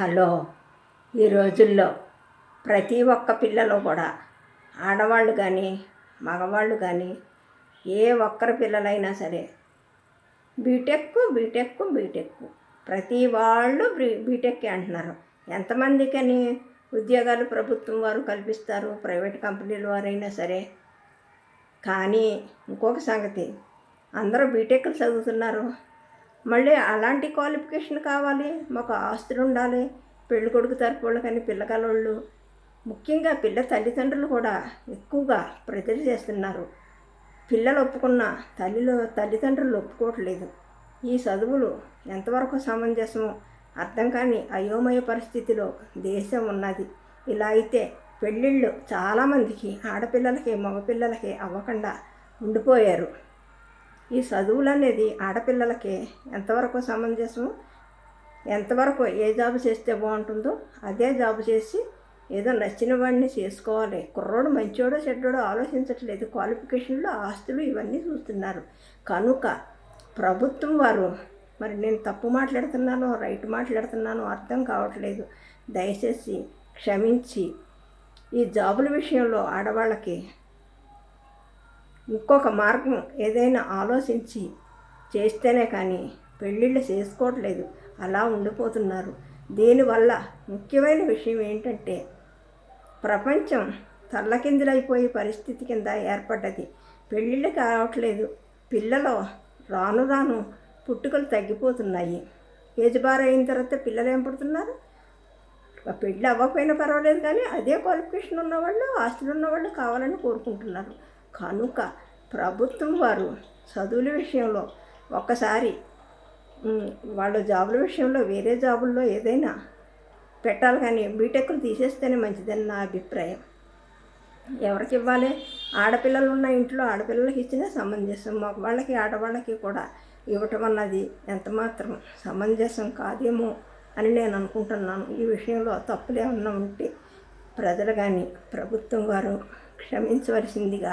Hello ఈ రోజుల్లో ప్రతి ఒక్క పిల్లలు కూడా ఆడవాళ్ళు కానీ మగవాళ్ళు కానీ ఏ ఒక్కరి పిల్లలైనా సరే బీటెక్ బీటెక్ బీటెక్ ప్రతి వాళ్ళు బీటెక్ అంటున్నారు. ఎంతమందికని ఉద్యోగాలు ప్రభుత్వం వారు కల్పిస్తారు ప్రైవేట్ కంపెనీల వారైనా సరే. కానీ ఇంకొక సంగతి అందరూ బీటెక్లు చదువుతున్నారు. మళ్ళీ అలాంటి క్వాలిఫికేషన్ కావాలి మాకు ఆస్తులు ఉండాలి పెళ్ళి కొడుకు తరపు కానీ పిల్లకాలోళ్ళు ముఖ్యంగా పిల్ల తల్లిదండ్రులు కూడా ఎక్కువగా ప్రజలు చేస్తున్నారు. పిల్లలు ఒప్పుకున్న తల్లిలో తల్లిదండ్రులు ఒప్పుకోవట్లేదు. ఈ చదువులు ఎంతవరకు సమంజసమో అర్థం కాని అయోమయ పరిస్థితిలో దేశం ఉన్నది. ఇలా అయితే పెళ్ళిళ్ళు చాలామందికి ఆడపిల్లలకి మగపిల్లలకి అవ్వకుండా ఉండిపోయారు. ఈ చదువులు అనేది ఆడపిల్లలకి ఎంతవరకు సమంజసం? ఎంతవరకు ఏ జాబ్ చేస్తే బాగుంటుందో అదే జాబ్ చేసి ఏదో నచ్చిన వాడిని చేసుకోవాలి. కుర్రోడు మంచోడో చెడ్డోడో ఆలోచించట్లేదు. క్వాలిఫికేషన్లో ఆస్తులు ఇవన్నీ చూస్తున్నారు. కనుక ప్రభుత్వం వారు మరి నేను తప్పు మాట్లాడుతున్నానో రైట్ మాట్లాడుతున్నానో అర్థం కావట్లేదు. దయచేసి క్షమించి ఈ జాబుల విషయంలో ఆడవాళ్ళకి ఇంకొక మార్గం ఏదైనా ఆలోచించి చేస్తేనే కానీ పెళ్ళిళ్ళు చేసుకోవట్లేదు. అలా ఉండిపోతున్నారు. దీనివల్ల ముఖ్యమైన విషయం ఏంటంటే ప్రపంచం తల్లకిందులైపోయే పరిస్థితి కింద ఏర్పడ్డది. పెళ్ళిళ్ళు కావట్లేదు. పిల్లలు రాను రాను పుట్టుకలు తగ్గిపోతున్నాయి. ఏజ్ అయిన తర్వాత పిల్లలు ఏం పుడుతున్నారు? పెళ్ళి అవ్వకపోయినా పర్వాలేదు కానీ అదే క్వాలిఫికేషన్ ఉన్నవాళ్ళు ఆస్తులు ఉన్నవాళ్ళు కావాలని కోరుకుంటున్నారు. కనుక ప్రభుత్వం వారు చదువుల విషయంలో ఒక్కసారి వాళ్ళ జాబుల విషయంలో వేరే జాబుల్లో ఏదైనా పెట్టాలి కానీ బీటెక్లు తీసేస్తేనే మంచిదని నా అభిప్రాయం. ఎవరికి ఇవ్వాలి? ఆడపిల్లలు ఉన్న ఇంట్లో ఆడపిల్లలకి ఇచ్చినా సమంజసం. మగవాళ్ళకి ఆడవాళ్ళకి కూడా ఇవ్వటం అన్నది ఎంతమాత్రం సమంజసం కాదేమో అని నేను అనుకుంటున్నాను. ఈ విషయంలో తప్పులేమన్నా ఉంటే ప్రజలు కానీ ప్రభుత్వం వారు క్షమించవలసిందిగా